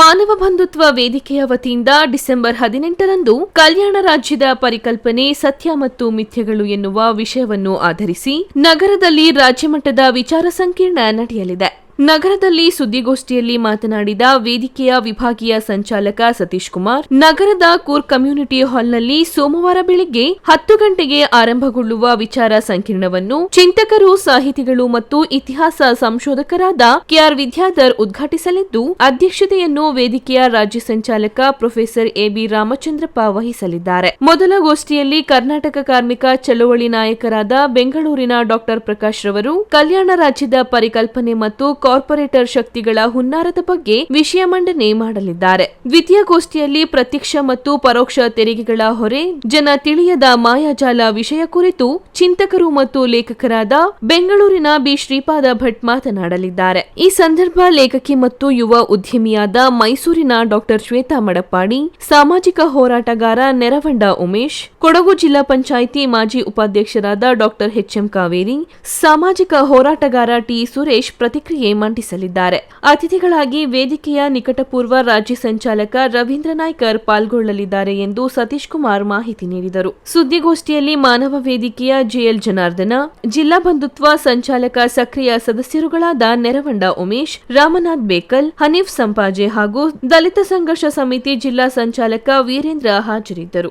ಮಾನವ ಬಂಧುತ್ವ ವೇದಿಕೆಯ ವತಿಯಿಂದ ಡಿಸೆಂಬರ್ ಹದಿನೆಂಟರಂದು ಕಲ್ಯಾಣ ರಾಜ್ಯದ ಪರಿಕಲ್ಪನೆ ಸತ್ಯ ಮತ್ತು ಮಿಥ್ಯಗಳು ಎನ್ನುವ ವಿಷಯವನ್ನು ಆಧರಿಸಿ ನಗರದಲ್ಲಿ ರಾಜ್ಯಮಟ್ಟದ ವಿಚಾರ ಸಂಕಿರಣ ನಡೆಯಲಿದೆ. ನಗರದಲ್ಲಿ ಸುದ್ದಿಗೋಷ್ಠಿಯಲ್ಲಿ ಮಾತನಾಡಿದ ವೇದಿಕೆಯ ವಿಭಾಗೀಯ ಸಂಚಾಲಕ ಸತೀಶ್ ಕುಮಾರ್, ನಗರದ ಕೂರ್ ಕಮ್ಯುನಿಟಿ ಹಾಲ್ನಲ್ಲಿ ಸೋಮವಾರ ಬೆಳಗ್ಗೆ ಹತ್ತು ಗಂಟೆಗೆ ಆರಂಭಗೊಳ್ಳುವ ವಿಚಾರ ಸಂಕಿರಣವನ್ನು ಚಿಂತಕರು, ಸಾಹಿತಿಗಳು ಮತ್ತು ಇತಿಹಾಸ ಸಂಶೋಧಕರಾದ ಕೆಆರ್ ವಿದ್ಯಾಧರ್ ಉದ್ಘಾಟಿಸಲಿದ್ದು, ಅಧ್ಯಕ್ಷತೆಯನ್ನು ವೇದಿಕೆಯ ರಾಜ್ಯ ಸಂಚಾಲಕ ಪ್ರೊಫೆಸರ್ ಎಬಿ ರಾಮಚಂದ್ರಪ್ಪ ವಹಿಸಲಿದ್ದಾರೆ. ಮೊದಲ ಗೋಷ್ಠಿಯಲ್ಲಿ ಕರ್ನಾಟಕ ಕಾರ್ಮಿಕ ಚಳವಳಿ ನಾಯಕರಾದ ಬೆಂಗಳೂರಿನ ಡಾಕ್ಟರ್ ಪ್ರಕಾಶ್ ರವರು, ಕಲ್ಯಾಣ ರಾಜ್ಯದ ಪರಿಕಲ್ಪನೆ ಮತ್ತು ಕಾರ್ಪೊರೇಟರ್ ಶಕ್ತಿಗಳ ಹುನ್ನಾರದ ಬಗ್ಗೆ ವಿಷಯ ಮಂಡನೆ ಮಾಡಲಿದ್ದಾರೆ. ದ್ವಿತೀಯ ಗೋಷ್ಠಿಯಲ್ಲಿ ಪ್ರತ್ಯಕ್ಷ ಮತ್ತು ಪರೋಕ್ಷ ತೆರಿಗೆಗಳ ಹೊರೆ, ಜನ ತಿಳಿಯದ ಮಾಯಾಜಾಲ ವಿಷಯ ಕುರಿತು ಚಿಂತಕರು ಮತ್ತು ಲೇಖಕರಾದ ಬೆಂಗಳೂರಿನ ಬಿ ಶ್ರೀಪಾದ ಭಟ್ ಮಾತನಾಡಲಿದ್ದಾರೆ. ಈ ಸಂದರ್ಭ ಲೇಖಕಿ ಮತ್ತು ಯುವ ಉದ್ಯಮಿಯಾದ ಮೈಸೂರಿನ ಡಾಕ್ಟರ್ ಶ್ವೇತಾ ಮಡಪ್ಪಾಡಿ, ಸಾಮಾಜಿಕ ಹೋರಾಟಗಾರ ನೆರವಂಡ ಉಮೇಶ್, ಕೊಡಗು ಜಿಲ್ಲಾ ಪಂಚಾಯಿತಿ ಮಾಜಿ ಉಪಾಧ್ಯಕ್ಷರಾದ ಡಾಕ್ಟರ್ ಎಚ್ಎಂ ಕಾವೇರಿ, ಸಾಮಾಜಿಕ ಹೋರಾಟಗಾರ ಟಿ. ಸುರೇಶ್ ಪ್ರತಿಕ್ರಿಯೆ ಮಂಡಿಸಲಿದ್ದಾರೆ ಅತಿಥಿಗಳಾಗಿ ವೇದಿಕೆಯ ನಿಕಟಪೂರ್ವ ರಾಜ್ಯ ಸಂಚಾಲಕ ರವೀಂದ್ರ ನಾಯ್ಕರ್ ಪಾಲ್ಗೊಳ್ಳಲಿದ್ದಾರೆ ಎಂದು ಸತೀಶ್ ಕುಮಾರ್ ಮಾಹಿತಿ ನೀಡಿದರು. ಸುದ್ದಿಗೋಷ್ಠಿಯಲ್ಲಿ ಮಾನವ ವೇದಿಕೆಯ ಜೆಎಲ್ ಜನಾರ್ದನ, ಜಿಲ್ಲಾ ಬಂಧುತ್ವ ಸಂಚಾಲಕ ಸಕ್ರಿಯ ಸದಸ್ಯರುಗಳಾದ ನೆರವಂಡ ಉಮೇಶ್, ರಾಮನಾಥ್ ಬೇಕಲ್, ಹನೀಫ್ ಸಂಪಾಜೆ ಹಾಗೂ ದಲಿತ ಸಂಘರ್ಷ ಸಮಿತಿ ಜಿಲ್ಲಾ ಸಂಚಾಲಕ ವೀರೇಂದ್ರ ಹಾಜರಿದ್ದರು.